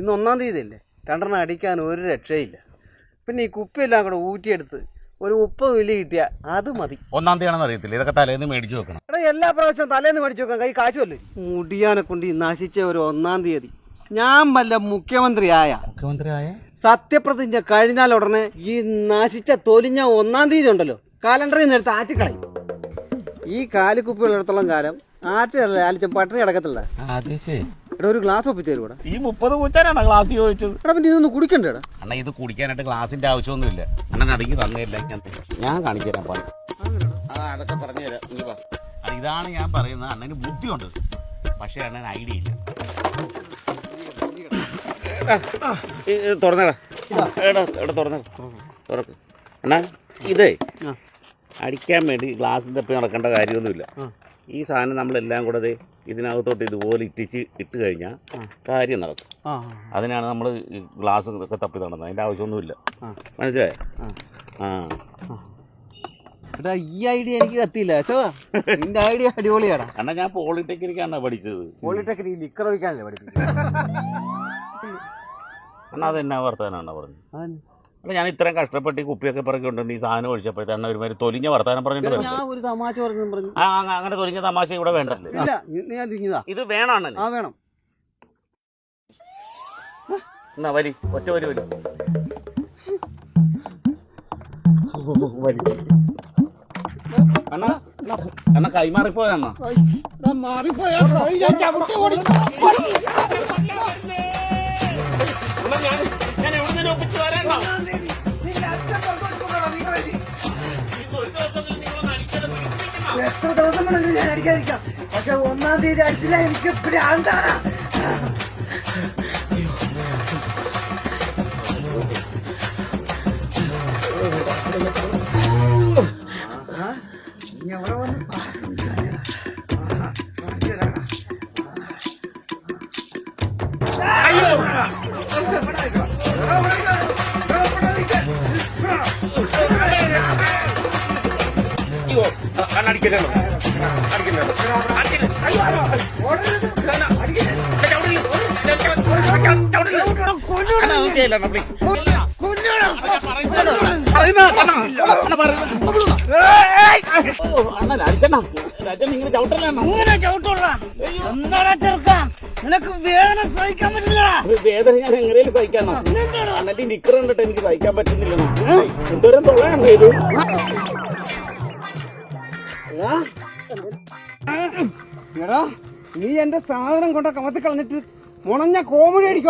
ഇന്ന് ഒന്നാം തീയതി അല്ലേ രണ്ടെണ്ണം അടിക്കാൻ ഒരു രക്ഷയില്ല. പിന്നെ ഈ കുപ്പിയെല്ലാം കൂടെ ഊറ്റിയെടുത്ത് ഒരു മുപ്പത് വില കിട്ടിയ അത് മതി. ഒന്നാം തീയതിയാണെന്ന് അറിയത്തില്ല. ഇതൊക്കെ തലേന്ന് മേടിച്ചു വെക്കണം. എടാ എല്ലാ പ്രാവശ്യവും തലേന്ന് മേടിച്ചു വെക്കാൻ കൈ കാശുമല്ലേ മുടിയാനെ കൊണ്ട് ഈ നശിച്ച ഒരു ഒന്നാം തീയതി. ഞാൻ വല്ല മുഖ്യമന്ത്രിയായ? മുഖ്യമന്ത്രിയായ? സത്യപ്രതിജ്ഞ കഴിഞ്ഞാൽ ഉടനെ ഈ നശിച്ച തൊലിഞ്ഞ ഒന്നാം തീയതി ഉണ്ടല്ലോ. കാലണ്ടറിൽ നിന്ന് എടുത്ത് ആറ്റിക്കളയും. ഈ കാലിക്കുപ്പി ഉള്ളിടത്തോളം കാലം ആറ്റല്ല ആലിച്ചും പട്ടിണി കിടക്കത്തില്ല. അതെ ശരി. എടാ ഒരു ഗ്ലാസ് ഒപ്പിച്ചു തരൂടാ ഈ മുപ്പത് പൂച്ചാനാണ് ഗ്ലാസ് ചോദിച്ചത്? എടാ പിന്നെ ഇതൊന്ന് കുടിക്കണ്ടേടാ. അണ്ണ ഇത് കുടിക്കാനായിട്ട് ഗ്ലാസിന്റെ ആവശ്യമൊന്നുമില്ല. അണ്ണൻ അടങ്ങി തന്നില്ല ഞാൻ ഞാൻ കാണിച്ചു തരാം ആ അതൊക്കെ പറഞ്ഞു തരാം ഇതാണ് ഞാൻ പറയുന്നത്. അണ്ണന് ബുദ്ധിയുണ്ട്. പക്ഷേ അണ്ണൻ ഐഡിയ ഇല്ല. തുറന്നടാ. എടാ എടാ തുറന്ന തുറക്ക്. അണ്ണാ ഇതേ ആ. അടിക്കാൻ വേണ്ടി ഗ്ലാസിന്റെ ഒപ്പം നടക്കേണ്ട കാര്യമൊന്നുമില്ല. ആ. ഈ സാധനം നമ്മളെല്ലാം കൂടെ ഇതിനകത്തോട്ട് ഇതുപോലെ ഇട്ടിച്ച് ഇട്ട് കഴിഞ്ഞാൽ കാര്യം നടക്കും. അതിനാണ് നമ്മൾ ഗ്ലാസ് ഒക്കെ തപ്പി നടന്നത്. അതിന്റെ ആവശ്യമൊന്നുമില്ല. മനസ്സിലായോ? ആ. എടാ ഈ ഐഡിയ എനിക്ക് കത്തിയില്ല. ചോ നിന്റെ ഐഡിയ അടിപൊളിയാടാ. കാരണം ഞാൻ പോളിടെക്നിക്കാണ് പഠിച്ചത്. പോളിടെക്നിക് ഈ ലിക്കർ ഒഴിക്കാനല്ലേ പഠിപ്പിക്കുന്നത് അണ്ണാ അതെന്നാ വർത്താനാണ് പറഞ്ഞത്. അല്ല ഞാൻ ഇത്രയും കഷ്ടപ്പെട്ട് ഈ കുപ്പിയൊക്കെ പിറക്കി കൊണ്ടുവന്ന് ഈ സാധനം ഒഴിച്ചപ്പോഴത്തെ അണ്ണ ഒരുമാതിരി തൊലിഞ്ഞ വർത്താനം പറഞ്ഞിട്ട്? ഞാൻ ഒരു തമാശ പറഞ്ഞു പറഞ്ഞു. ആ അങ്ങനെ തൊലിഞ്ഞ തമാശ ഇവിടെ വേണ്ടല്ലേ? ഇല്ല നീ അത് ഇത്. വേണം അണ്ണന് ആ വേണം. എന്നാ വലി ഒറ്റ വലി വലി. വലി അണ്ണാ അണ്ണ? കൈമാറിപ്പോയണ്ണ ഞാൻ എവിടെ ഒപ്പിച്ച് തരാണ്ണ എത്ര ദിവസം വേണമെങ്കിലും ഞാൻ അടിക്കാതിരിക്കാം. പക്ഷെ ഒന്നാം തീയതി അടിച്ചില്ല എനിക്ക് ഭ്രാന്താണ്. അവിടെ വന്ന് പാസ് അയ്യോ അണ്ണ അടിക്കല്ലോ അടിക്കല്ലോ ഓടരുത്. അടിക്കരുത്. നിനക്ക് വേദന സഹിക്കാൻ പറ്റില്ല വേദന ഞാൻ എങ്ങനെയും സഹിക്കണം അണ്ണന്റെ നിക്കറുണ്ടിട്ട് എനിക്ക് സഹിക്കാൻ പറ്റുന്നില്ല എന്തോരം തൊള്ളയാണ് ഇത് എടാ നീ എന്റെ സാധനം കൊണ്ട കമത്തി കളഞ്ഞിട്ട് മുണഞ്ഞ കോമഡി അടിക്കും